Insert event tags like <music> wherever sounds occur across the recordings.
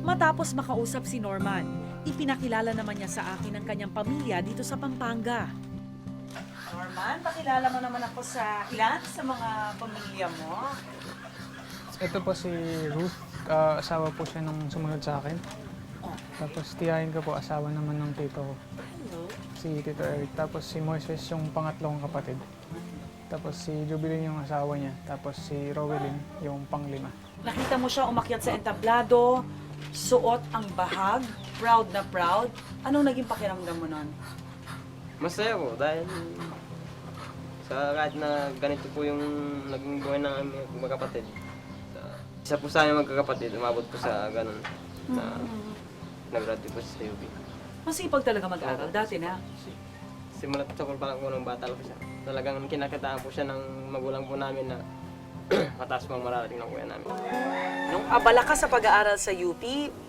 Matapos makausap si Norman, ipinakilala naman niya sa akin ang kanyang pamilya dito sa Pampanga. Norman, pakilala mo naman ako sa ilan sa mga pamilya mo. Ito po si Ruth, ah, asawa po siya nung sumunod sa akin. Tapos tiyahin ko po, asawa naman ng tito ko, Hello. si Tito Eric. Tapos si Moises yung pangatlong kapatid. Tapos si Jubilin yung asawa niya. Tapos si Rowelyn yung panglima. Nakita mo siya umakyat sa entablado, suot ang bahag, proud na proud. Anong naging pakiramdam mo nun? Masaya po dahil sa kahit na ganito po yung naging buhay ng aming magkapatid. Sa, isa po sa aming magkakapatid, umabot po sa ganun. Na nag-graduate po sa UP. Masipag talaga mag-aral dati na. Simulat sa pa lang po ng bata po siya. Talagang kinakitaan po siya ng magulang po namin na <clears throat> mataas po ang mararating ng kuya namin. Nung abala ka sa pag-aaral sa UP,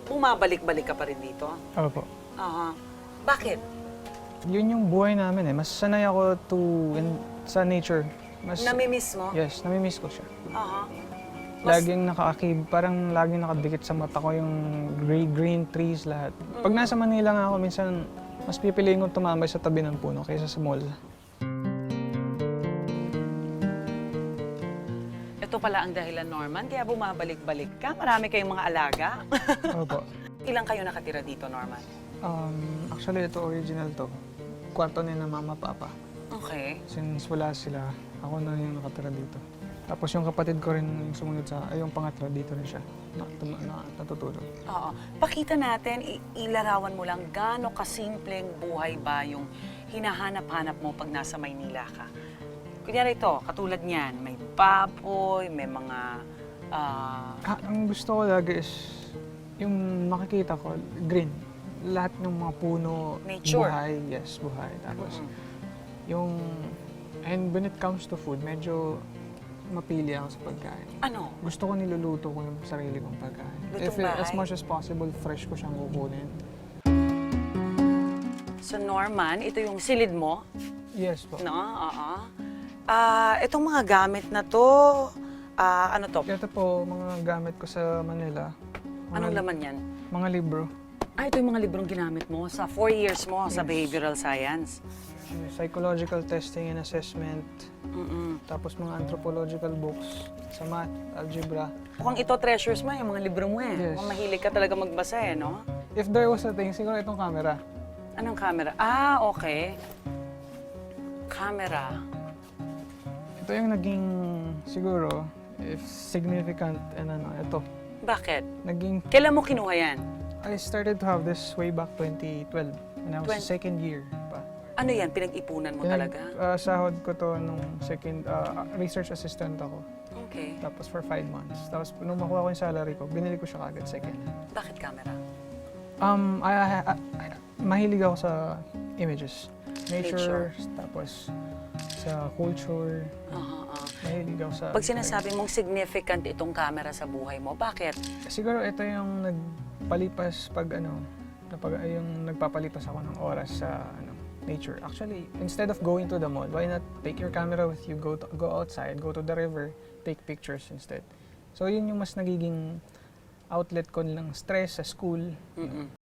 bumabalik-balik ka pa rin dito? Opo. Aha. Bakit? Yun yung buhay namin eh. Mas sanay ako to in, sa nature. Mas, Namimiss mo? yes, namimiss ko siya. Aha. Mas- Laging nakaakib, parang laging nakadikit sa mata ko yung gray, green trees lahat. Pag nasa Manila nga ako, minsan mas pipiliin kong tumambay sa tabi ng puno kaysa sa mall. Ito pala ang dahilan, Norman, kaya bumabalik-balik ka. Marami kayong mga alaga. Opo. <laughs> Ilang kayo nakatira dito, Norman? Um, actually, ito original to. Kwarto ni na mama, papa. Okay. Since wala sila, ako na yung nakatira dito. Tapos yung kapatid ko rin yung sumunod sa, ay yung pangatlo, dito rin siya. Na, tum- na, natutulog. Oo. Pakita natin, i- ilarawan mo lang gaano kasimpleng buhay ba yung hinahanap-hanap mo pag nasa Maynila ka. Kunyari ito, katulad niyan, may baboy, may mga... ah, Ah, ang gusto ko lagi is yung makikita ko, green. Lahat ng mga puno, Nature. buhay. Yes, buhay. Tapos yung, and when it comes to food, medyo mapili ako sa pagkain. ano? Gusto ko niluluto ko yung sarili kong pagkain. Lutong If it- as bahay? much as possible, fresh ko siyang kukunin. So Norman, ito yung silid mo, Yes po. no? Oo. Ah, itong mga gamit na to, ah, ano to? Ito po, mga gamit ko sa Manila. Mga, Anong laman yan? Mga libro. Ah, ito yung mga librong ginamit mo sa four years mo sa behavioral science. Psychological testing and assessment. Mm-mm. Tapos mga anthropological books sa math, algebra. Mukhang ito treasures mo, yung mga libro mo eh. Yes. Mukhang mahilig ka talaga magbasa eh, no? If there was a thing, siguro itong camera. Anong camera? Ah, okay. Camera. Ito yung naging, siguro, if significant, and ano, ito. Bakit? Naging, Kailan mo kinuha yan? I started to have this way back 2012. When I was Twen- second year pa. Ano yan? Pinag-ipunan mo Pinag- talaga? ah, sahod ko to nung second, ah, research assistant ako. Okay. Tapos for five months. Tapos nung makuha ko yung salary ko, binili ko siya kagad second. Bakit camera? Um, I, I- I- I- mahilig ako sa images. Nature, tapos sa culture. Aha, aha. Mahilig ako sa... Pag sinasabi mong significant itong camera sa buhay mo, bakit? Siguro ito yung nagpalipas pag ano, na pag, yung nagpapalipas ako ng oras sa ano, nature. Actually, instead of going to the mall, why not take your camera with you, go to, go outside, go to the river, take pictures instead. So yun yung mas nagiging outlet ko ng stress sa school. Mm-mm.